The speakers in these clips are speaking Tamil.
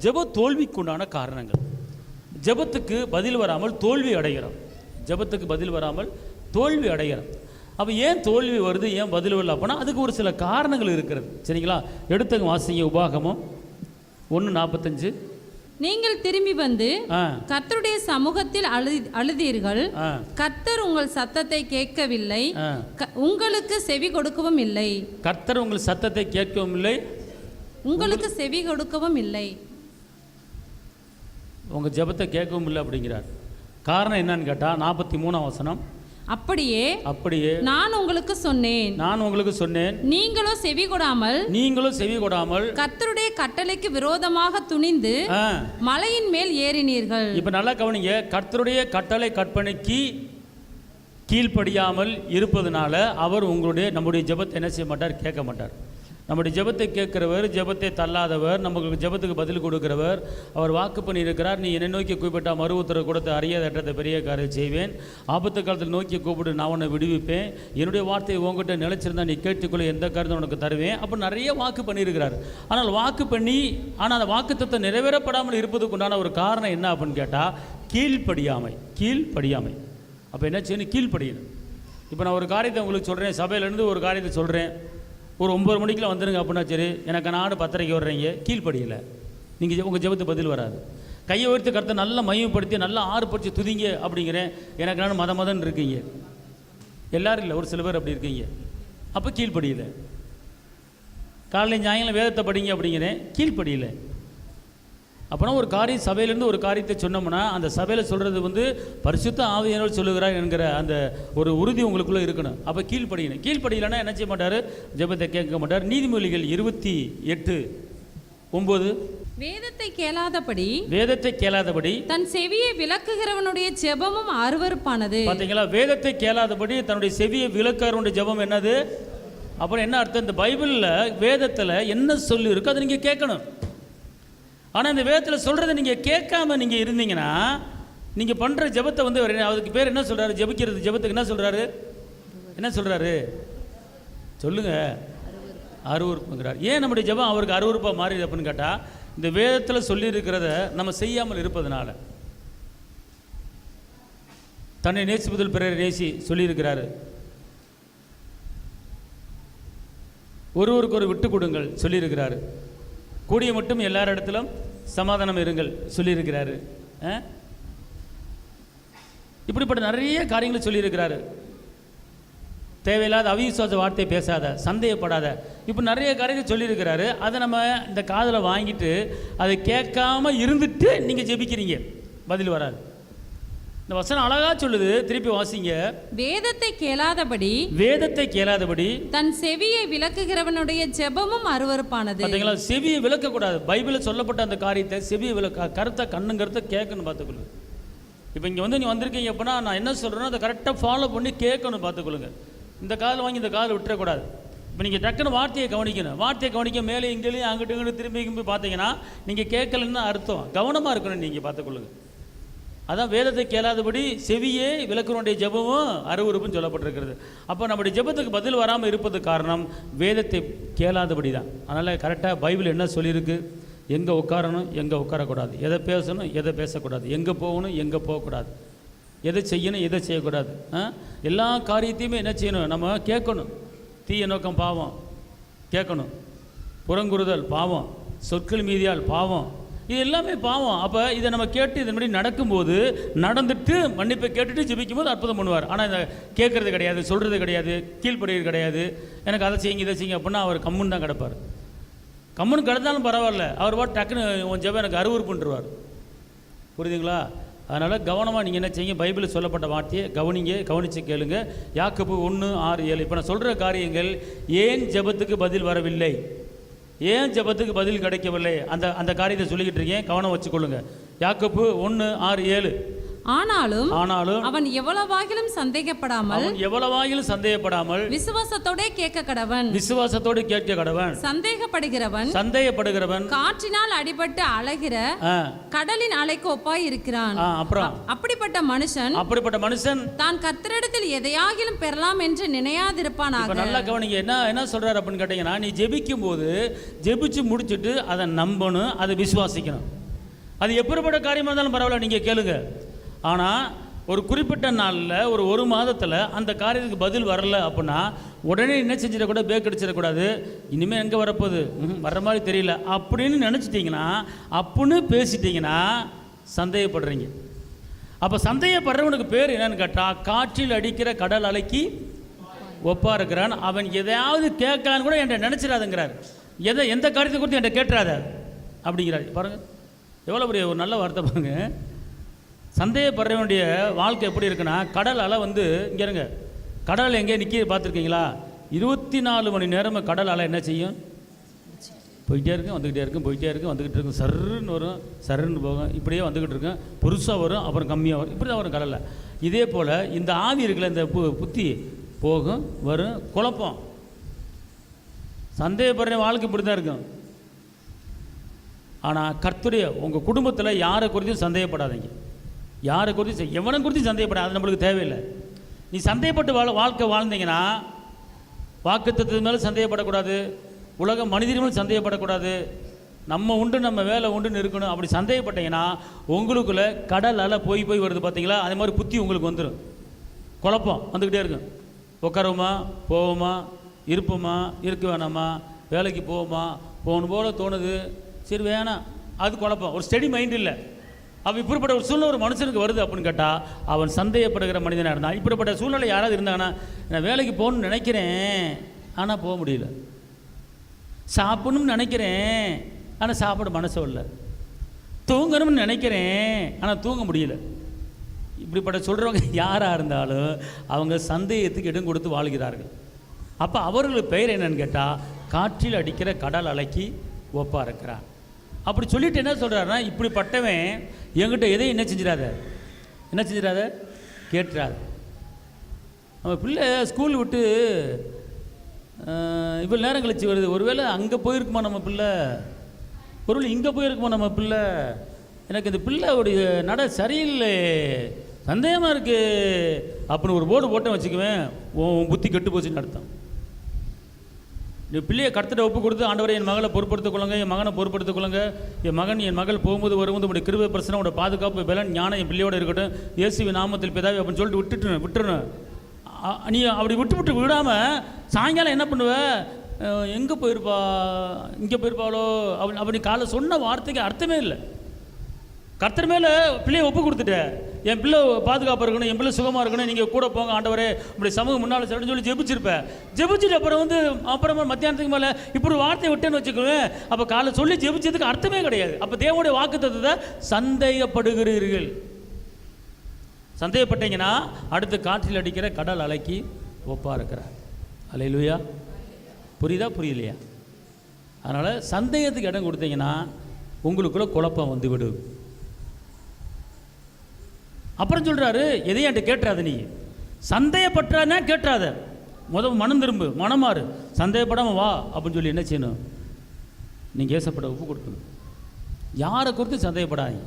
ஜெப தோல்விக்குண்டான காரணங்கள். ஜெபத்துக்கு பதில் வராமல் தோல்வி அடைகிறோம். ஜெபத்துக்கு பதில் வராமல் தோல்வி அடைகிறோம். அப்போ ஏன் தோல்வி வருது? ஏன் பதில் வரல? அப்படின்னா அதுக்கு ஒரு சில காரணங்கள் இருக்கிறது. சரிங்களா? எடுத்துங்க வாசிங்க உபாகமம். ஒன்று நாற்பத்தஞ்சு நீங்கள் திரும்பி வந்து கர்த்தருடைய சமூகத்தில் அழுதி அழுதீர்கள். கர்த்தர் உங்கள் சத்தத்தை கேட்கவில்லை. உங்களுக்கு செவி கொடுக்கவும் இல்லை. கர்த்தர் உங்கள் சத்தத்தை கேட்கவும் இல்லை. உங்களுக்கு செவி கொடுக்கவும் இல்லை. உங்கள் ஜெபத்தை கேட்கவும் இல்லை அப்படிங்கிறார். காரணம் என்னன்னு கேட்டால் நாற்பத்தி மூணாம் வசனம் அப்படியே அப்படியே நான் உங்களுக்கு சொன்னேன். நான் உங்களுக்கு சொன்னேன். நீங்களோ செவி கொடாமல் நீங்களும் செவி கொடாமல் கர்த்தருடைய கட்டளைக்கு விரோதமாக துணிந்து மலையின் மேல் ஏறினீர்கள். இப்போ நல்லா கவனிங்க. கர்த்தருடைய கட்டளை கற்பனைக்கு கீழ்ப்படியாமல் இருப்பதனால அவர் உங்களுடைய நம்முடைய ஜெபத்தை என்ன செய்ய மாட்டார்? கேட்க மாட்டார். நம்முடைய ஜெபத்தை கேட்கிறவர் ஜெபத்தை தள்ளாதவர் நமக்கு ஜெபத்துக்கு பதில் கொடுக்கிறவர் அவர் வாக்கு பண்ணியிருக்கிறார் நீ என்னை நோக்கி கூப்பிட்டா மறு உத்தரவு கொடுத்து அறியாதட்டத்தை பெரிய காரியம் செய்வேன். ஆபத்து காலத்தில் நோக்கி கூப்பிடு நான் உன்னை விடுவிப்பேன். என்னுடைய வார்த்தையை உங்ககிட்ட நிலைச்சிருந்தா நீ கேட்டுக்கொள்ள எந்த காரியத்தை உனக்கு தருவேன். அப்போ நிறைய வாக்கு பண்ணியிருக்கிறார். ஆனால் வாக்கு பண்ணி ஆனால் அந்த வாக்குத்தத்தை நிறைவேறப்படாமல் இருப்பதுக்குண்டான ஒரு காரணம் என்ன அப்படின்னு கேட்டால் கீழ்ப்படியாமை கீழ்ப்படியாமை. அப்போ என்ன செய்யணும்? கீழ்ப்படியணும். இப்போ நான் ஒரு காரியத்தை உங்களுக்கு சொல்கிறேன் சபையிலேருந்து ஒரு காரியத்தை சொல்கிறேன் ஒரு ஒம்பது மணிக்கெலாம் வந்துடுங்க அப்படின்னா சரி எனக்கு நாடு பத்தரைக்கு வர்றீங்க கீழ்ப்படியலை. நீங்கள் உங்கள் ஜெபத்து பதில் வராது. கையை உயர்த்து கருத்தை நல்லா மையப்படுத்தி நல்லா ஆறுபடுத்தி துதிங்க அப்படிங்கிறேன். எனக்கு நான் மத மதன் இருக்கீங்க. எல்லாரும் இல்லை ஒரு சில பேர் அப்படி இருக்கீங்க. அப்போ கீழ்ப்படியலை. காலையில் ஞாயிறு வேதத்தை படிங்க அப்படிங்கிறேன் கீழ்ப்படியலை. அப்போனா ஒரு காரியம் சபையிலேருந்து ஒரு காரியத்தை சொன்னோம்னா அந்த சபையில் சொல்கிறது வந்து பரிசுத்த ஆவியானவர் சொல்லுகிறார் என்கிற அந்த ஒரு உறுதி உங்களுக்குள்ளே இருக்கணும். அப்போ கீழ்ப்படியணும். கீழ்ப்படியலைன்னா என்ன செய்ய மாட்டார்? ஜெபத்தை கேட்க மாட்டார். நீதிமொழிகள் இருபத்தி எட்டு ஒம்பது வேதத்தை கேளாதபடி வேதத்தை கேளாதபடி தன் செவியை விளக்குகிறவனுடைய ஜெபமும் அருவருப்பானது. பார்த்தீங்களா வேதத்தை கேளாதபடி தன்னுடைய செவியை விளக்காரனுடைய ஜெபம் என்னது? அப்புறம் என்ன அர்த்தம்? இந்த பைபிளில் வேதத்தில் என்ன சொல்லி இருக்கோ அதை நீங்கள் கேட்கணும். ஆனால் இந்த வேதத்தில் சொல்கிறத நீங்கள் கேட்காம நீங்கள் இருந்தீங்கன்னா நீங்கள் பண்ணுற ஜெபத்தை வந்து அதுக்கு பேர் என்ன சொல்கிறாரு ஜெபிக்கிறது ஜெபத்துக்கு என்ன சொல்கிறாரு என்ன சொல்கிறாரு சொல்லுங்கள் அருவறுப்புங்கிறார் ஏன் நம்முடைய ஜெபம் அவருக்கு அருவருப்பாக மாறிது அப்படின்னு கேட்டால் இந்த வேதத்தில் சொல்லியிருக்கிறத நம்ம செய்யாமல் இருப்பதனால. தன்னை நேசிப்பதில் பிறர் நேசி சொல்லியிருக்கிறாரு. ஒருவருக்கு ஒரு விட்டு கொடுங்கள் சொல்லியிருக்கிறாரு. கூடிய மட்டும் எல்லார் இடத்திலும் சமாதானம் இருங்கள் சொல்லியிருக்கிறாரு. ஆ? இப்படிப்பட்ட நிறைய காரியங்களை சொல்லியிருக்கிறாரு. தேவையில்லாத அவிசுவாச வார்த்தையை பேசாத சந்தேகப்படாத. இப்போ நிறைய காரியங்கள் சொல்லியிருக்கிறாரு. அதை நம்ம இந்த காதில் வாங்கிட்டு அதை கேட்காம இருந்துட்டு நீங்கள் ஜெபிக்கிறீங்க. பதில் வராது. இந்த வசனம் அழகா சொல்லுது. திருப்பி வாசிங்க. வேதத்தை கேளாதபடி வேதத்தை கேளாதபடி தன் செவியை விளக்குகிறவனுடைய ஜெபமும் அருவருப்பானது. பார்த்தீங்களா செவியை விளக்கக்கூடாது. பைபிளில் சொல்லப்பட்ட அந்த காரியத்தை செவியை விளக்க கருத்தை கண்ணுங்கிறத கேட்கணும் பார்த்துக்கொள்ளுங்க. இப்போ இங்கே வந்து நீ வந்திருக்கீங்க அப்படின்னா நான் என்ன சொல்கிறேனோ அதை கரெக்டாக ஃபாலோ பண்ணி கேட்கணும் பார்த்துக்கொள்ளுங்க. இந்த காதில் வாங்கி இந்த காதில் விட்டுறக்கூடாது. இப்போ நீங்கள் டக்குன்னு வார்த்தையை கவனிக்கணும். வார்த்தையை கவனிக்க மேலே இங்கேயும் அங்கிட்டு இங்கிட்டு திரும்பி திரும்பி பார்த்தீங்கன்னா நீங்கள் கேட்கலன்னு அர்த்தம். கவனமாக இருக்கணும் நீங்கள் பார்த்துக்கொள்ளுங்க. அதான் வேதத்தை கேளாதபடி செவியே விளக்குனுடைய ஜெபமும் அருவருப்பும் சொல்லப்பட்டிருக்கிறது. அப்போ நம்முடைய ஜெபத்துக்கு பதில் வராமல் இருப்பது காரணம் வேதத்தை கேளாதபடி தான். அதனால் கரெக்டாக பைபிள் என்ன சொல்லியிருக்கு? எங்கே உட்காரணும் எங்கே உட்காரக்கூடாது. எதை பேசணும் எதை பேசக்கூடாது. எங்கே போகணும் எங்கே போகக்கூடாது. எதை செய்யணும் எதை செய்யக்கூடாது. எல்லா காரியத்தையுமே என்ன செய்யணும்? நம்ம கேட்கணும். தீய நோக்கம் பாவம். கேட்கணும். புறங்குறுதல் பாவம். சொற்கள் மீதியால் பாவம். இது எல்லாமே பாவம். அப்போ இதை நம்ம கேட்டு இதன்படி நடக்கும்போது நடந்துட்டு மன்னிப்பை கேட்டுட்டு ஜெபிக்கும் போது அற்புதம் பண்ணுவார். ஆனால் இதை கேட்கறது கிடையாது சொல்கிறது கிடையாது கீழ்ப்படுகிறது கிடையாது. எனக்கு அதை செய்யுங்க இதை செய்யுங்க அப்படின்னா அவர் கம்முன்னு தான் கிடப்பார். கம்முன்னு கிடந்தாலும் பரவாயில்ல. அவர் பாட்டு டக்குன்னு உன் ஜெபம் எனக்கு அருவருப்புன்றவார். புரியுதுங்களா? அதனால் கவனமாக நீங்கள் என்ன செய்யுங்க பைபிளில் சொல்லப்பட்ட வார்த்தையை கவனிங்க கவனித்து கேளுங்க. யாக்கப்பு ஒன்று ஆறு ஏழு. இப்போ நான் சொல்கிற காரியங்கள் ஏன் ஜெபத்துக்கு பதில் வரவில்லை? ஏன் ஜெபத்துக்கு பதில் கிடைக்கவில்லை? அந்த அந்த காரியத்தை சொல்லிக்கிட்டு இருக்கேன். கவனம் வச்சுக்கொள்ளுங்க. யாக்கப்பு ஒன்று ஆறு ஏழு. ஆனாலும் ஆனாலும் அவன் எவ்வளவாகிலும் சந்தேகப்படாமல் அவன் எவ்வளவாயிலும் சந்தேகப்படாமல் விசுவாசத்தோட கேட்க கடவன். விசுவாசத்தோடு கேட்க கடவன். சந்தேகப்படுகிறவன் சந்தேகப்படுகிறவன். காற்றினால் அடிபட்டு அழகிற கடலின் அலைக்கு ஒப்பாய் இருக்கிறான் அப்புறம்? அப்படிப்பட்ட மனுஷன் அப்படிப்பட்ட மனுஷன் தான் கர்த்தரிடத்தில் எதையாகிலும் பெறலாம் என்று நினையாதிருப்பானாக. நல்லா கவனிங்க என்ன என்ன சொல்றாரு அப்படின்னு கேட்டீங்கன்னா நீ ஜெபிக்கும் போது ஜெபிச்சு முடிச்சுட்டு அதை நம்பணும் அதை விசுவாசிக்கணும். அது எப்படிப்பட்ட காரியமா இருந்தாலும் பரவாயில்ல நீங்க கேளுங்க. ஆனால் ஒரு குறிப்பிட்ட நாளில் ஒரு ஒரு மாதத்தில் அந்த காரியத்துக்கு பதில் வரல அப்படின்னா உடனே என்ன செஞ்சிடக்கூட பேக் அடிச்சிடக்கூடாது இனிமேல் எங்கே வரப்போகுது? வர்ற மாதிரி தெரியல. அப்படின்னு நினச்சிட்டிங்கன்னா அப்புடின்னு பேசிட்டிங்கன்னா சந்தேகப்படுறீங்க. அப்போ சந்தேகப்படுறவனுக்கு பேர் என்னன்னு கேட்டால் காற்றில் அடிக்கிற கடல் அலைக்கு ஒப்பாக இருக்கிறான். அவன் எதையாவது கேட்கலான்னு கூட என்கிட்ட நினச்சிடாதுங்கிறார். எதை எந்த காரியத்தை குறித்து என்கிட்ட கேட்டுறாத? அப்படிங்கிறார். பாருங்கள் எவ்வளோ பெரிய ஒரு நல்ல வார்த்தை பாருங்கள் சந்தேகப்படுறவனுடைய வாழ்க்கை எப்படி இருக்குன்னா கடல் அலை வந்து இங்கே இருங்க. கடல் எங்கேயே நிற்க பார்த்துருக்கீங்களா? இருபத்தி நாலு மணி நேரமும் கடல் அலை என்ன செய்யும்? போயிட்டே இருக்கும் வந்துக்கிட்டே இருக்கும் போயிட்டே இருக்கும் வந்துக்கிட்டு இருக்கும். சருன்னு வரும் சர்ன்னு போகும். இப்படியே வந்துக்கிட்டு இருக்கும். புதுசாக வரும் அப்புறம் கம்மியாக வரும். இப்படி தான் வரும் கடலில். இதே போல் இந்த ஆவி இருக்குல்ல இந்த பு புத்தி போகும் வரும் குழப்பம். சந்தேகப்படுற வாழ்க்கை இப்படி தான் இருக்கும். ஆனால் கர்த்துடைய உங்கள் குடும்பத்தில் யாரை குறித்தும் சந்தேகப்படாதீங்க. யாரை குறித்து எவனை குறித்து சந்தேகப்படாது அது நம்மளுக்கு தேவையில்லை. நீ சந்தேகப்பட்டு வாழ வாழ்க்கை வாழ்ந்தீங்கன்னா வாக்குத்தத்து மேலே சந்தேகப்படக்கூடாது. உலக மனிதர்களும் சந்தேகப்படக்கூடாது. நம்ம உண்டு நம்ம வேலை உண்டுன்னு இருக்கணும். அப்படி சந்தேகப்பட்டீங்கன்னா உங்களுக்குள்ள கடல் அலை போய் போய் வருது பார்த்தீங்களா அதே மாதிரி புத்தி உங்களுக்கு வந்துடும் குழப்பம் வந்துக்கிட்டே இருக்கும். உட்காருவோமா? போவோமா? இருப்போமா? இருக்க வேணாமா? வேலைக்கு போவோமா? போகணும் போல தோணுது. சரி வேணாம். அது குழப்பம். ஒரு ஸ்டெடி மைண்ட் இல்லை. அவன் இப்படிப்பட்ட ஒரு சூழ்நிலை ஒரு மனுஷனுக்கு வருது அப்படின்னு கேட்டால் அவன் சந்தேகப்படுகிற மனிதனாக இருந்தான். இப்படிப்பட்ட சூழ்நிலை யாராவது இருந்தாங்கன்னா நான் வேலைக்கு போகணும்னு நினைக்கிறேன் ஆனால் போக முடியல. சாப்பிடணும்னு நினைக்கிறேன் ஆனால் சாப்பிட மனசு இல்லை தூங்கணும்னு நினைக்கிறேன் ஆனால் தூங்க முடியல. இப்படிப்பட்ட சொல்கிறவங்க யாராக இருந்தாலும் அவங்க சந்தேகத்துக்கு இடம் கொடுத்து வாழ்கிறார்கள். அப்போ அவர்களுக்கு பெயர் என்னன்னு கேட்டால் காற்றில் அடிக்கிற கடல் அலைக்கு ஒப்பாக இருக்கிறான் அப்படி சொல்லிட்டு என்ன சொல்கிறாருன்னா இப்படிப்பட்டவன் என்கிட்ட எதையும் என்ன செஞ்சிடாத? என்ன செஞ்சிடாத? கேட்டுறாத. நம்ம பிள்ளை ஸ்கூல் விட்டு இவ்வளோ நேரம் கழிச்சு வருது. ஒருவேளை அங்கே போயிருக்குமா நம்ம பிள்ளை? ஒருவேளை இங்கே போயிருக்குமா நம்ம பிள்ளை? எனக்கு இந்த பிள்ளையோடைய நட சரியில்லை. சந்தேகமாக இருக்குது அப்படின்னு ஒரு போர்டு போட்டேன் வச்சுக்குவேன். உன் புத்தி கெட்டு போச்சுன்னு அர்த்தம். இந்த பிள்ளையை கருத்துட்ட ஒப்பு கொடுத்து ஆண்டவரை என் மகளை பொறுப்படுத்திக் கொள்ளுங்க என் மகனை பொறுப்படுத்திக் கொள்ளுங்க. என் மகன் என் மகள் போகும்போது வரும்போது உடைய கிருபை பிரச்சனை உடைய பாதுகாப்பு பலன் ஞானம் என் பிள்ளையோட இருக்கட்டும். இயேசுவி நாமத்தில் பிதாவி அப்படின்னு சொல்லிட்டு விட்டுட்டு விட்டுருணும் நீ அப்படி விட்டு விட்டு விடாமல் சாயங்காலம் என்ன பண்ணுவ? எங்கே போயிருப்பா? இங்கே போயிருப்பாளோ? அப்படி அப்படி காலை சொன்ன வார்த்தைக்கு அர்த்தமே இல்லை. கர்த்தர் மேலே பிள்ளையை ஒப்பு கொடுத்துட்டேன் என் பிள்ளை பாதுகாப்பாக இருக்கணும் என் பிள்ளை சுகமாக இருக்கணும் நீங்கள் கூட போங்க ஆண்டவரே. இப்படி சமூகம் முன்னால் சொல்லி சொல்லி ஜெபிச்சிருப்பேன் ஜெபிச்சுட்டு அப்புறம் வந்து அப்புறமா மத்தியானத்துக்கு மேலே இப்படி ஒரு வார்த்தை விட்டேன்னு வச்சுக்குவேன் அப்போ காலை சொல்லி ஜெபிச்சதுக்கு அர்த்தமே கிடையாது. அப்போ தேவனுடைய வாக்குத்தத்தை சந்தேகப்படுகிறீர்கள். சந்தேகப்பட்டீங்கன்னா அடுத்து காற்றில் அடிக்கிற கடல் அலைக்கு ஒப்பாக இருக்கிறார். அலையிலுயா? புரியுதா புரியலையா? அதனால் சந்தேகத்துக்கு இடம் கொடுத்தீங்கன்னா உங்களுக்குள்ள குழப்பம் வந்துவிடும் அப்புறம் சொல்கிறாரு எதையும் என்கிட்ட கேட்டுறாத நீ? சந்தேகப்பட்டானே கேட்டுறாத. முதல் மனம் திரும்பு மனமாறு சந்தேகப்படாமல் வா அப்படின்னு சொல்லி என்ன செய்யணும்? நீங்கள் ஏசப்பட உப்பு கொடுக்கணும். யாரை குறித்து சந்தேகப்படாதீங்க?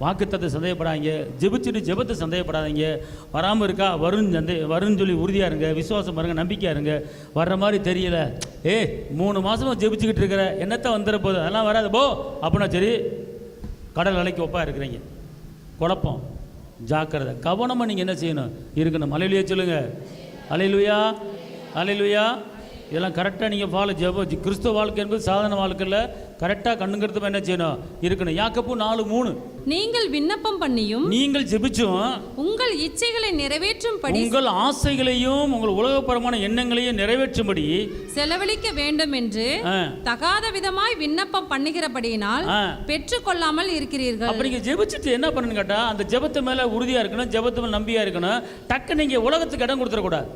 வாக்குத்தத்தை சந்தேகப்படாதீங்க. ஜெபிச்சுட்டு ஜெபத்தை சந்தேகப்படாதீங்க. வராமல் இருக்கா? வரும் சந்தே வரும்னு சொல்லி உறுதியாக இருங்க. விசுவாசம் பாருங்க நம்பிக்கையாக இருங்க. வர்ற மாதிரி தெரியல. ஏ மூணு மாதமாக ஜெபிச்சுக்கிட்டு இருக்கிற. என்னத்தை வந்துட போகுது? அதெல்லாம் வராது. போ. அப்படின்னா சரி கடல் அலைக்கு ஒப்பாக இருக்கிறீங்க. குழப்பம். ஜாக்கிரதை. கவனமாக நீங்கள் என்ன செய்யணும்? இருக்கணும். அலையிலுயா சொல்லுங்கள் அலையிலுயா அலையிலுயா இதெல்லாம் கரெக்டாக நீங்கள் ஃபாலோ ஜெப கிறிஸ்துவ வாழ்க்கை என்பது சாதாரண வாழ்க்கையில் கரெக்டாக கண்ணுங்கிறது என்ன செய்யணும்? இருக்கணும். யாக்கப்பு நாலு மூணு. நீங்கள் விண்ணப்பம் பண்ணியும் நீங்கள் ஜெபிச்சும் உங்கள் இச்சைகளை நிறைவேற்றும்படி உங்கள் ஆசைகளையும் உங்கள் உலகப்பரமான எண்ணங்களையும் நிறைவேற்றும்படி செலவழிக்க வேண்டும் என்று தகாத விதமாய் விண்ணப்பம் பண்ணுகிறபடியினால். பெற்றுக்கொள்ளாமல் இருக்கிறீர்கள். அப்ப நீங்க ஜெபிச்சுட்டு என்ன பண்ணணும்னு கேட்டா அந்த ஜெபத்து மேல உறுதியா இருக்கணும் ஜெபத்து மேல நம்பியா இருக்கணும். டக்கு நீங்க உலகத்துக்கு இடம் கொடுத்துடக்கூடாது.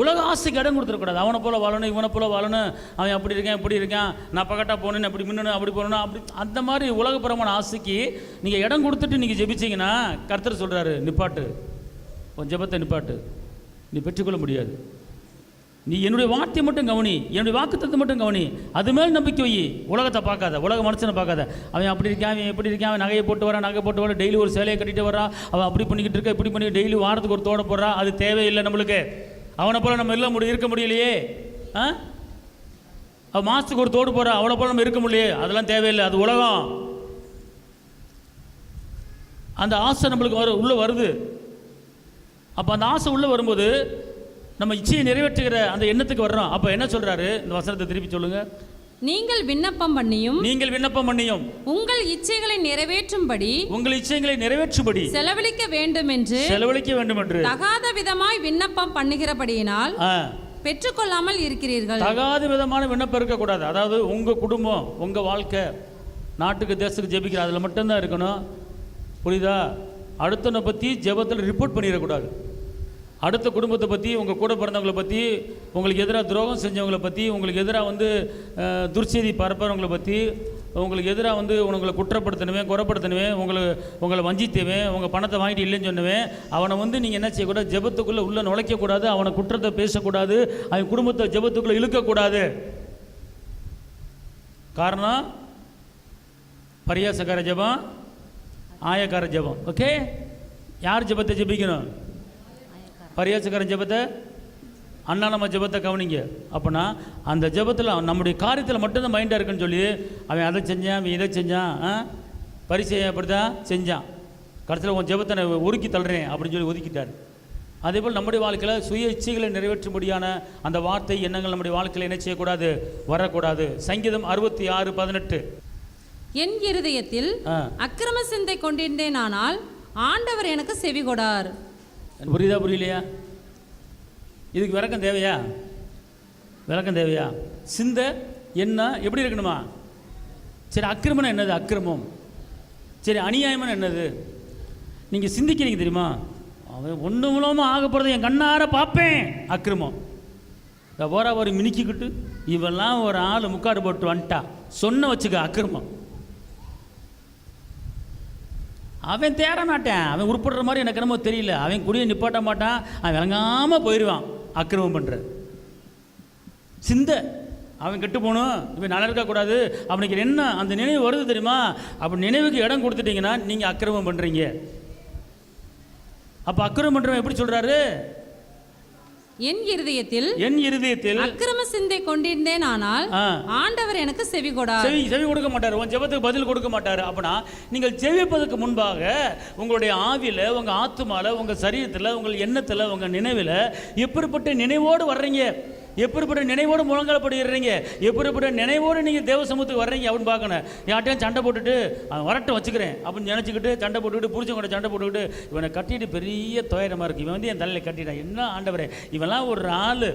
உலக ஆசைக்கு இடம் கொடுத்துடக்கூடாது. அவனை போல் வாழணும் இவனை போல வாழணும். அவன் அப்படி இருக்கான் இப்படி இருக்கான். நான் பக்கட்டாக போகணும் அப்படி மின்னணும் அப்படி போகணும் அப்படி அந்த மாதிரி உலகப்புறமான ஆசைக்கு நீங்கள் இடம் கொடுத்துட்டு நீங்கள் ஜெபிச்சிங்கன்னா கர்த்தர் சொல்கிறாரு நிப்பாட்டு. உன் ஜெபத்தை நிப்பாட்டு. நீ பெற்றுக்கொள்ள முடியாது. நீ என்னுடைய வார்த்தையை மட்டும் கவனி. என்னுடைய வாக்குத்தத்தை மட்டும் கவனி. அது மேல் நம்பிக்கை வை. உலகத்தை பார்க்காத உலக மனுஷனை பார்க்காத. அவன் அப்படி இருக்கான் அவன் எப்படி இருக்கான் அவன் நகையை போட்டு வரான் நகை போட்டு வர டெய்லி ஒரு சேலையை கட்டிட்டு வரா அவன் அப்படி பண்ணிக்கிட்டு இருக்க இப்படி பண்ணி டெய்லி வாரத்துக்கு ஒரு தோட போடுறா. அது தேவையில்லை நம்மளுக்கு. அவனை போல நம்ம எல்லாம் முடி இருக்க முடியலையே. ஆ? அவன் மாதத்துக்கு ஒரு தோடு போடுறா. அவனை போல நம்ம இருக்க முடியலையே. அதெல்லாம் தேவையில்லை. அது உலகம். அந்த ஆசை நம்மளுக்கு வரு உள்ளே வருது. அப்போ அந்த ஆசை உள்ளே வரும்போது நம்ம இச்சையை நிறைவேற்றுகிற அந்த எண்ணத்துக்கு வர்றோம். அப்போ என்ன சொல்கிறாரு இந்த வசனத்தை திருப்பி சொல்லுங்கள் நீங்கள் விண்ணப்பம் பண்ணியும் நீங்கள் விண்ணப்பம் பண்ணியும் உங்கள் இச்சைகளை நிறைவேற்றும்படி உங்கள் இச்சைகளை நிறைவேற்றும்படி செலவழிக்க வேண்டும் என்று செலவழிக்க வேண்டும் என்று தகாத விதமாய் விண்ணப்பம் பண்ணுகிறபடியினால் பெற்றுக்கொள்ளாமல் இருக்கிறீர்கள். தகாத விதமான விண்ணப்பம் இருக்கக்கூடாது. அதாவது உங்க குடும்பம் உங்க வாழ்க்கை நாட்டுக்கு தேசத்துக்கு ஜெபிக்கிற அதில் மட்டும்தான் இருக்கணும். புரியுதா? அடுத்தவனை பற்றி ஜெபத்தில் ரிப்போர்ட் பண்ணிடக்கூடாது. அடுத்த குடும்பத்தை பற்றி உங்கள் கூட பிறந்தவங்களை பற்றி உங்களுக்கு எதிராக துரோகம் செஞ்சவங்களை பற்றி உங்களுக்கு எதிராக வந்து துர்ச்செய்தி பரப்புறவங்களை பற்றி உங்களுக்கு எதிராக வந்து உங்களை குற்றப்படுத்தணுவேன் குறப்படுத்தணுவேன் உங்களை உங்களை வஞ்சித்தவேன் உங்கள் பணத்தை வாங்கிட்டு இல்லைன்னு சொன்னவேன் அவனை வந்து நீங்கள் என்ன செய்யக்கூடாது? ஜெபத்துக்குள்ளே உள்ளே நுழைக்கக்கூடாது அவனை குற்றத்தை பேசக்கூடாது அவன் குடும்பத்தை ஜெபத்துக்குள்ளே இழுக்கக்கூடாது. காரணம் பரியாசக்கார ஜபம் ஆயக்கார ஜபம். ஓகே யார் ஜெபத்தை ஜெபிக்கணும்? பரியாசக்கார ஜெபத்தை அண்ணா நம்ம ஜெபத்தை கவனிங்க. அப்போனா அந்த ஜெபத்தில் நம்முடைய காரியத்தில் மட்டும்தான் மைண்டாக இருக்குன்னு சொல்லி அவன் அதை செஞ்சான் அவன் இதை செஞ்சான் ஆ? பரிசையை அப்படி தான் செஞ்சான். கடைசியில் உன் ஜெபத்தை நான் ஒதுக்கி தள்ளுறேன் அப்படின்னு சொல்லி ஒதுக்கிட்டார். அதேபோல் நம்முடைய வாழ்க்கையில் சுய இச்சைகளை நிறைவேற்றும்படியான அந்த வார்த்தை எண்ணங்கள் நம்முடைய வாழ்க்கையில் என்ன செய்யக்கூடாது? வரக்கூடாது. சங்கீதம் அறுபத்தி ஆறு பதினெட்டு. என் இருதயத்தில் அக்கிரம சிந்தை கொண்டிருந்தேனானால் ஆண்டவர் எனக்கு செவி கொடார். புரியுதா புரியலையா? இதுக்கு விளக்கம் தேவையா? விளக்கம் தேவையா? சிந்த என்ன? எப்படி இருக்கணுமா? சரி அக்கிரமம் என்னது? அக்கிரமம். சரி அநியாயம்னு என்னது? நீங்கள் சிந்திக்கிறீங்க தெரியுமா? அவன் ஒன்று மூலமாக ஆக போகிறது என் கண்ணார பார்ப்பேன். அக்கிரமம். இந்த போரா ஒரு மினுக்கிக்கிட்டு. இவெல்லாம் ஒரு ஆள் முக்காடு போட்டு வந்துட்டா. சொன்ன வச்சுக்க அக்கிரமம். அவன் தேட மாட்டான். அவன் உருப்படுற மாதிரி எனக்கு என்னமோ தெரியல. அவன் குடியை நிப்பாட்ட மாட்டான். அவன் விளங்காமல் போயிடுவான். அக்கிரமம் பண்ணுற சிந்த. அவன் கெட்டு போகணும். இவன் நல்லா இருக்கக்கூடாது அவனுக்கு என்ன அந்த நினைவு வருது தெரியுமா? அப்படி நினைவுக்கு இடம் கொடுத்துட்டீங்கன்னா நீங்கள் அக்கிரமம் பண்ணுறீங்க அப்போ அக்கிரமம் பண்ணுறவன் எப்படி சொல்கிறாரு என் இருதயத்தில் என் இருதயத்தில் அக்கிரம சிந்தை கொண்டிருந்தேனானால் ஆ. ஆண்டவர் எனக்கு செவி கொடார். செவி செவி கொடுக்க மாட்டார். உன் ஜெபத்துக்கு பதில் கொடுக்க மாட்டார். அப்படின்னா நீங்கள் ஜெபிப்பதற்கு முன்பாக உங்களுடைய ஆவியில் உங்கள் ஆத்துமால உங்கள் சரீரத்தில் உங்கள் எண்ணத்தில் உங்கள் நினைவில் எப்படிப்பட்ட நினைவோடு வர்றீங்க? எப்படிப்பட்ட நினைவோடு முழங்கலப்படுகிறீங்க? எப்படிப்பட்ட நினைவோடு நீங்கள் தேவ சமூகத்துக்கு வர்றீங்க அப்படின்னு பார்க்கணும். யார்ட்டையும் சண்டை போட்டுட்டு அவன் வரட்டும் வச்சுக்கிறேன் அப்படின்னு நினச்சிக்கிட்டு சண்டை போட்டுக்கிட்டு புரிச்சவங்க கூட சண்டை போட்டுக்கிட்டு இவனை கட்டிட்டு பெரிய துயரமாக இருக்குது இவன் வந்து என் தலையில் கட்டிட்டான் என்ன ஆண்டவரே? இவெல்லாம் ஒரு ஆள்.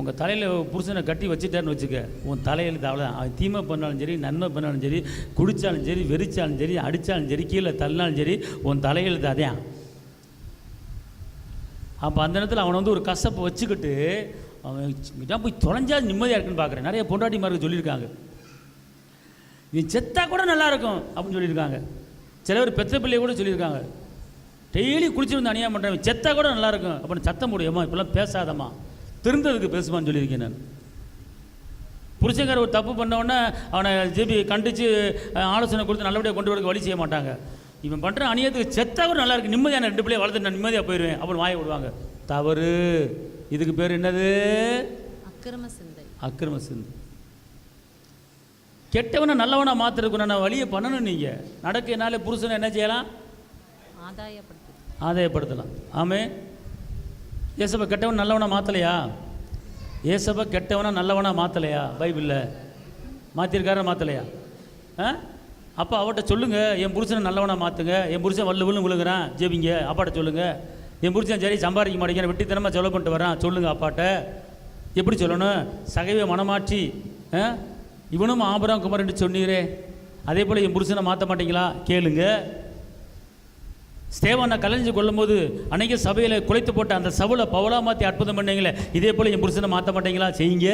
உங்கள் தலையில் புருஷனை கட்டி வச்சுட்டான்னு வச்சுக்க உன் தலையில் தவளை அவன் தீமை பண்ணாலும் சரி நன்மை பண்ணாலும் சரி குடித்தாலும் சரி வெறிச்சாலும் சரி அடித்தாலும் சரி கீழே தள்ளினாலும் சரி உன் தலையில் அதான் அப்போ அந்த நேரத்தில் அவனை வந்து ஒரு கசப்பை வச்சுக்கிட்டு அவன் போய் தொலைஞ்சா நிம்மதியாக இருக்குன்னு பார்க்குறேன் நிறைய பொண்டாட்டிமாருக்கு சொல்லியிருக்காங்க. நீ செத்தா கூட நல்லா இருக்கும் அப்படின்னு சொல்லியிருக்காங்க. சில பேர் பெத்த பிள்ளைய கூட சொல்லியிருக்காங்க. டெய்லி குளிச்சு வந்து அநியாயம் பண்ணுறவன் செத்தா கூட நல்லா இருக்கும் அப்படின்னு சத்தம் முடியுமா இப்பெல்லாம் பேசாதம்மா. திருந்ததுக்கு பேசுமான்னு சொல்லியிருக்கேன் நான். புருஷங்கார ஒரு தப்பு பண்ண உடனே அவனை ஜிபி கண்டித்து ஆலோசனை கொடுத்து நல்லபடியாக கொண்டு வரதுக்கு வழி செய்ய மாட்டாங்க. இவன் பண்ணுற அநியாயத்துக்கு செத்தா கூட நல்லா இருக்கு. நிம்மதியான ரெண்டு பிள்ளைய வளர்த்து நான் நிம்மதியாக போயிடுவேன் அப்புறம் வாயை விடுவாங்க. தவறு. இதுக்கு பேர் என்னது? அக்கிரம சிந்தை. அக்கிரம சிந்து. கெட்டவனை நல்லவனா மாத்துறதுக்கு நான் வழியை பண்ணணும் நீங்கள் நடக்க என்னால் புருஷனை என்ன செய்யலாம்? ஆதாயப்படுத்து ஆதாயப்படுத்தலாம். ஆமே. ஏசப்ப கெட்டவன் நல்லவனா மாற்றலையா ஏசப்ப கெட்டவனா நல்லவனா மாற்றலையா பைபிளில். மாற்றிருக்காரா மாற்றலையா ஆ? அப்போ அவட்ட சொல்லுங்க என் புருஷனை நல்லவனை மாற்றுங்க என் புருஷன் வல்லு வில்லு விழுங்குறான் ஜெபிங்க அப்பாட்ட சொல்லுங்க. என் புருஷன் சரி சம்பாதிக்க மாட்டேங்கிறேன் வெட்டித்தனமாக செலவு பண்ணிட்டு வரான் சொல்லுங்க அப்பாட்ட. எப்படி சொல்லணும்? சகைவை மனமாற்றி ஆ? இவனும் ஆபரம் குமரன் சொன்னீரே. அதே போல் என் புருஷனை மாற்ற மாட்டீங்களா? கேளுங்க. ஸ்தேவானை கலைஞ்சு கொள்ளும்போது அநேக சபையில் குலைத்து போட்ட அந்த சவுளை பவுலா மாற்றி அற்புதம் பண்ணீங்களே இதே போல் என் புருஷனை மாற்ற மாட்டீங்களா? செய்யுங்க.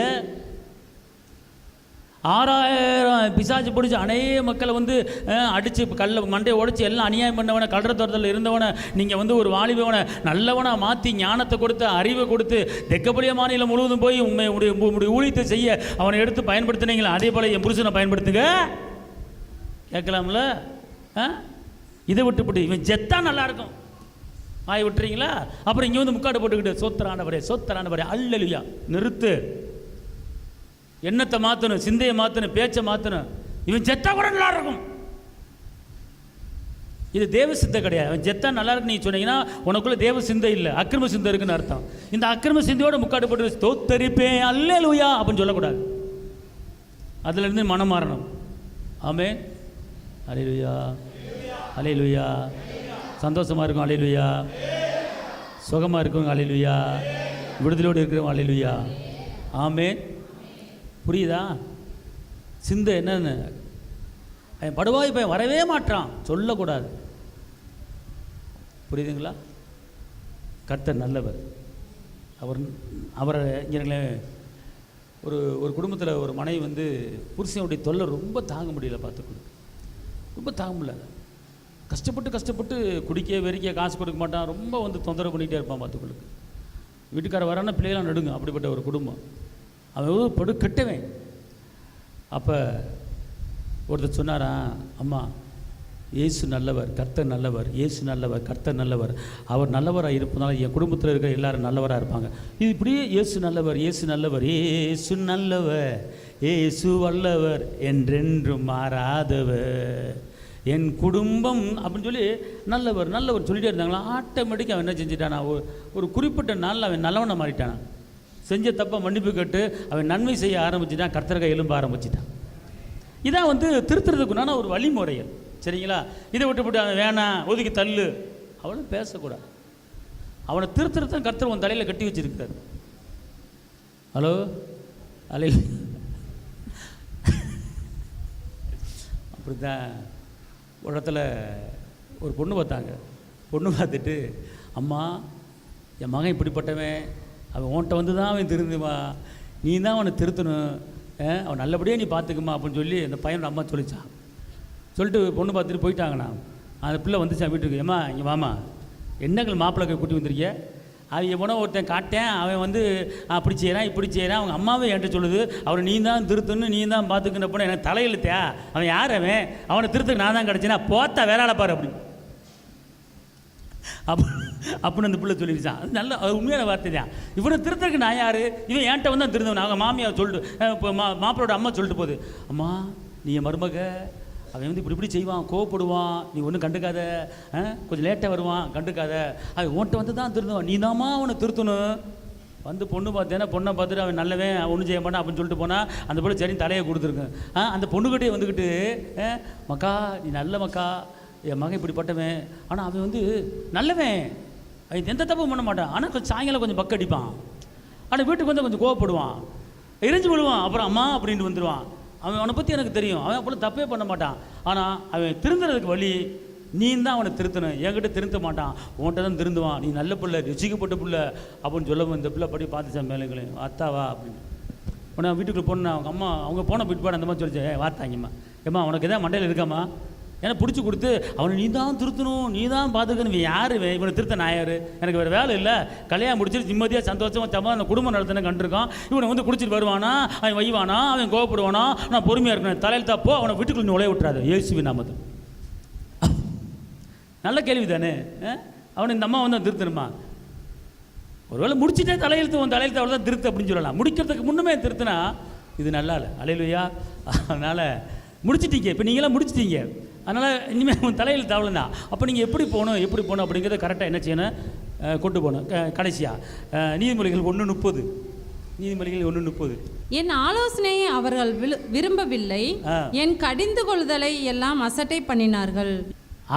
ஆறாயிரம் பிசாச்சு பிடிச்சி அநேக மக்களை வந்து அடித்து கல்ல மண்டையை உடைச்சி எல்லாம் அநியாயம் பண்ணவனை கல்ற தோட்டத்தில் இருந்தவனை நீங்கள் வந்து ஒரு வாலிபவனை நல்லவனாக மாற்றி ஞானத்தை கொடுத்து அறிவை கொடுத்து தெக்கப்படிய மாநிலம் முழுவதும் போய் உண்மை உடைய உங்களுடைய ஊழியத்தை செய்ய அவனை எடுத்து பயன்படுத்தினீங்களா அதே போல் என் புருஷனை பயன்படுத்துங்க. கேட்கலாம்ல? ஆ இதை விட்டுப்பட்டு இவன் ஜெத்தா நல்லா இருக்கும். ஆய் விட்டுறீங்களா? அப்புறம் இங்கே வந்து முக்காடு போட்டுக்கிட்டு சோத்தரானவரே சோத்தரானவரே அல்லலுயா நிறுத்து. எண்ணத்தை மாற்றணும் சிந்தையை மாற்றணும் பேச்சை மாற்றணும் இவன் செத்தா கூட நல்லா இருக்கும் இது தேவ சிந்தை கிடையாது. அவன் ஜெத்தா நல்லா இருக்கு நீ சொன்னீங்கன்னா உனக்குள்ள தேவ சிந்தை இல்லை. அக்கிரம சிந்தை இருக்குன்னு அர்த்தம். இந்த அக்கிரம சிந்தையோட முக்காடு போட்டு அல்லே லூயா அப்படின்னு சொல்லக்கூடாது. அதுல இருந்து மனம் மாறணும். ஆமே அலே லுயா அலே லுயா சந்தோஷமா இருக்கும் அலையிலுயா சுகமா இருக்கும் அலையிலுயா விடுதலோடு இருக்கிறவங்க அலையிலுயா ஆமே புரியுதா? சிந்தை என்னன்னு? அவன் படுவாய் பையன் வரவே மாட்டான் சொல்லக்கூடாது. புரியுதுங்களா? கர்த்தர் நல்லவர். அவர் அவரை இங்கே ஒரு ஒரு குடும்பத்தில் ஒரு மனைவி வந்து புருஷனுடைய தொல்லை ரொம்ப தாங்க முடியல பார்த்துக்கணும் ரொம்ப தாங்க முடியல. கஷ்டப்பட்டு கஷ்டப்பட்டு குடிக்க வெறிக்க காசு கொடுக்க மாட்டான். ரொம்ப வந்து தொந்தரவு பண்ணிகிட்டே இருப்பான் பார்த்துக்கொள்ளுக்கு வீட்டுக்கார வரான பிள்ளைகளாம் நடுங்க. அப்படிப்பட்ட ஒரு குடும்பம். அவன் படு கெட்டவன். அப்போ ஒருத்தர் சொன்னாரா அம்மா இயேசு நல்லவர் கர்த்தர் நல்லவர் இயேசு நல்லவர் கர்த்தர் நல்லவர். அவர் நல்லவராக இருப்பதால் என் குடும்பத்தில் இருக்கிற எல்லாரும் நல்லவராக இருப்பாங்க. இது இப்படியே இயேசு நல்லவர் இயேசு நல்லவர் ஏசு நல்லவர் ஏசு வல்லவர் என்றென்றும் மாறாதவர். என் குடும்பம் அப்படின்னு சொல்லி நல்லவர் நல்லவர் சொல்லிட்டே இருந்தாங்களா? ஆட்டோமேட்டிக்காக அவன் என்ன செஞ்சிட்டானா? ஒரு ஒரு குறிப்பிட்ட நாளில் அவன் நல்லவனை மாறிட்டானா? செஞ்ச தப்பை மன்னிப்பு கேட்டு அவன் நன்மை செய்ய ஆரம்பிச்சிட்டான் கர்த்தரக எலும்ப ஆரம்பிச்சிட்டான். இதான் வந்து திருத்துறதுக்குண்டான ஒரு வழிமுறைகள். சரிங்களா? இதை விட்டுவிட்டு அவன் வேணாம் ஒதுக்கி தள்ளு. அவளும் பேசக்கூடாது. அவனை திருத்துறதான் கர்த்தர் உன் தலையில் கட்டி வச்சிருக்காரு. ஹலோ? அலை. அப்படித்தான் ஒரு இடத்துல ஒரு பொண்ணு பார்த்தாங்க. பொண்ணு பார்த்துட்டு அம்மா என் மகன் இப்படிப்பட்டவன். அவன் உன்கிட்ட வந்து தான் அவன் திருந்துமா நீ தான் அவனை திருத்தணும். அவன் நல்லபடியாக நீ பார்த்துக்குமா அப்படின்னு சொல்லி அந்த பையனோட அம்மா சொல்லிச்சான் சொல்லிட்டு பொண்ணு பார்த்துட்டு போயிட்டாங்கண்ணா. அந்த பிள்ளை வந்துச்சான் வீட்டுக்கு. ஏம்மா இங்கே வாமா என்னங்கள் மாப்பிள்ளை கூட்டி வந்திருக்கிய? அவன் போனால் ஒருத்தன் காட்டேன் அவன் வந்து அப்படி செய்கிறான் இப்படி செய்கிறான் அவங்க அம்மாவே என்கிட்ட சொல்லுது. அவனை நீ தான் திருத்தணும் நீ தான் பார்த்துக்கின போன எனக்கு தலையெழுத்தா அவன் யார் அவன்? அவனை திருத்துக்கு நான் தான் கிடச்சேனா? போத்தா வேற பாரு அப்படி அப்போ அப்படின்னு அந்த பிள்ளை சொல்லிடுச்சான். அது நல்ல அது உண்மையான வார்த்தை தான். இவனை திருத்தருக்கு நான் யார்? இவன் என்கிட்ட வந்து தான் திருந்தவன் அவங்க மாமியார் சொல்லிட்டு இப்போ மா மாப்பிளோட அம்மா சொல்லிட்டு போகுது. அம்மா நீ என் மருமக. அவன் வந்து இப்படி இப்படி செய்வான் கோவப்படுவான். நீ ஒன்றும் கண்டுக்காத. கொஞ்சம் லேட்டாக வருவான் கண்டுக்காத. அவன் உன்கிட்ட வந்து தான் திருந்தவன். நீ தாம்மா அவனை திருத்தணும். வந்து பொண்ணு பார்த்தேன்னா பொண்ணை பார்த்துட்டு அவன் நல்லவன் ஒன்றும் செய்ய மாட்டான் அப்படின்னு சொல்லிட்டு போனால் அந்த பொண்ணு சரி தலையை கொடுத்துருக்கேன் ஆ அந்த பொண்ணுக்கிட்டே வந்துக்கிட்டு மக்கா நீ நல்ல மக்கா என் மகன் இப்படிப்பட்டவன். ஆனால் அவன் வந்து நல்லவன். இது எந்த தப்பும் பண்ண மாட்டான். ஆனால் கொஞ்சம் சாயங்காலம் கொஞ்சம் பக்கம் அடிப்பான். ஆனால் வீட்டுக்கு வந்து கொஞ்சம் கோவப்படுவான். எரிஞ்சு விழுவான். அப்புறம் அம்மா அப்படின்ட்டு வந்துடுவான் அவன் அவனை பற்றி எனக்கு தெரியும். அவன் அப்போ தப்பே பண்ண மாட்டான். ஆனால் அவன் திருந்துறதுக்கு வழி நீ தான் அவனை திருத்தணும். என்கிட்ட திருத்த மாட்டான். உன்கிட்ட தான் திருந்துவான். நீ நல்ல பிள்ளை ருசிக்கப்பட்ட பிள்ளை அப்படின்னு சொல்லவும் இந்த பிள்ளை படி பார்த்துச்சேன் மேலுங்களே அத்தாவா அப்படின்னு. உடனே வீட்டுக்குள்ளே போனேன் அவங்க அம்மா அவங்க போன பிற்பாடு அந்த மாதிரி சொல்லிச்சு. ஏ வார்த்தாங்கம்மா ஏம்மா உனக்கு எதாவது மண்டையில் இருக்காம்மா? ஏன்னா பிடிச்சி கொடுத்து அவனை நீ தான் திருத்தணும் நீ தான் பார்த்துக்கணும் இவன் யார்? இவனை திருத்த நான் யார்? எனக்கு வேறு வேலை இல்லை. கல்யாணம் முடிச்சிட்டு நிம்மதியாக சந்தோஷமாக சமாதான குடும்பம் நடத்தின கண்டிருக்கான். இவனை வந்து குடிச்சிட்டு வருவானா? அவன் வைவானா? அவன் கோவப்படுவானா? நான் பொறுமையாக இருக்கணும். தலையில் தப்போ அவனை வீட்டுக்குள்ள நீ உழைய விட்டுறாது. இயேசுவி நாமது நல்ல கேள்வி தானே அவனை இந்த அம்மா வந்து திருத்தணுமா? ஒருவேளை முடிச்சுட்டே தலையெழுத்து உன் தலையெழுத்து அவ்வளோ தான் திருத்து அப்படின்னு சொல்லலாம். முடிக்கிறதுக்கு முன்னுமே திருத்தினா இது நல்லா இல்லை. அலையிலுயா. அதனால் முடிச்சிட்டீங்க. இப்போ நீங்களாம் முடிச்சிட்டீங்க. அதனால் இனிமேல் உன் தலையெழுத்து அவ்வளோ தான் அப்போ நீங்கள் எப்படி போகணும் எப்படி போகணும் அப்படிங்கிறத கரெக்டாக என்ன செய்யணும்? கொண்டு போகணும். கடைசியாக நீதிமொழிகள் ஒன்று முப்பது. நீதிமொழிகள் ஒன்று முப்பது. என் ஆலோசனையை அவர்கள் விரும்பவில்லை. என் கடிந்து கொள்தலை எல்லாம் அசட்டை பண்ணினார்கள்.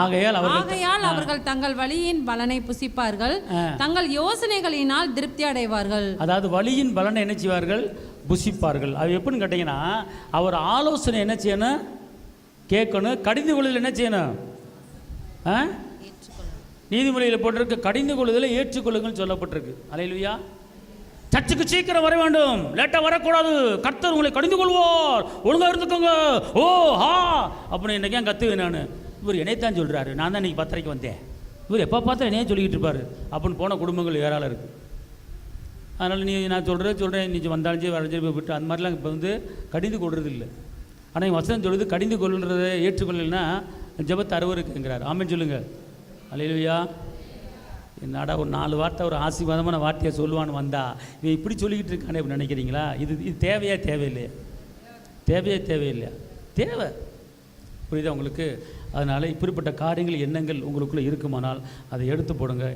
ஆகையால் அவர்கள் ஆகையால் அவர்கள் தங்கள் வழியின் பலனை புசிப்பார்கள். தங்கள் யோசனைகளினால் திருப்தி அடைவார்கள். அதாவது வழியின் பலனை என்ன செய்வார்கள்? புசிப்பார்கள். அது எப்படின்னு கேட்டிங்கன்னா அவர் ஆலோசனை என்ன செய்யணும்? கேட்கணும். கடிந்து கொள்ளுதல் என்ன செய்யணும்? ஆ? நீதிமொழியில் போட்டிருக்கு கடிந்து கொள்ளுதலை ஏற்றுக்கொள்ளுங்கள் சொல்லப்பட்டிருக்கு. அலையிலுயா? சர்ச்சுக்கு சீக்கிரம் வர வேண்டும். லேட்டாக வரக்கூடாது. கர்த்தர் உங்களை கடிந்து கொள்வோர். ஒழுங்காக இருந்துக்கோங்க. ஓ ஹா அப்படின்னு என்னைக்கே கத்துவேன் நான்? இவர் என்னைத்தான் சொல்கிறாரு நான் தான் இன்னைக்கு பத்தரைக்கு வந்தேன். இவர் எப்போ பார்த்தா என்னையே சொல்லிக்கிட்டு இருப்பார். அப்படின்னு போன குடும்பங்கள் ஏராளம் இருக்குது அதனால் நீ நான் சொல்கிறேன் சொல்கிறேன் நீ வந்தாலும் சரி போய் விட்டு அந்த மாதிரிலாம் இப்போ வந்து கடிந்து கொள்றது இல்லை ஆனால் என் வசனம் சொல்லுது கடிந்து கொள்ளுன்றதை ஏற்றுக்கொள்ளலைன்னா ஜெபத்தை அறுவருக்குங்கிறார் ஆமென் சொல்லுங்கள் அலையிலுயா என்னடா ஒரு நாலு வார்த்தை ஒரு ஆசீர்வாதமான வார்த்தையை சொல்லுவான்னு வந்தா? இவன் இப்படி சொல்லிக்கிட்டு இருக்கானே அப்படின்னு நினைக்கிறீங்களா? இது இது தேவையா தேவையில்லையா? தேவையா தேவையில்லையா? தேவை. புரியுதா உங்களுக்கு? அதனால் இப்படிப்பட்ட காரியங்கள் எண்ணங்கள் உங்களுக்குள்ளே இருக்குமானால் அதை எடுத்து போடுங்க.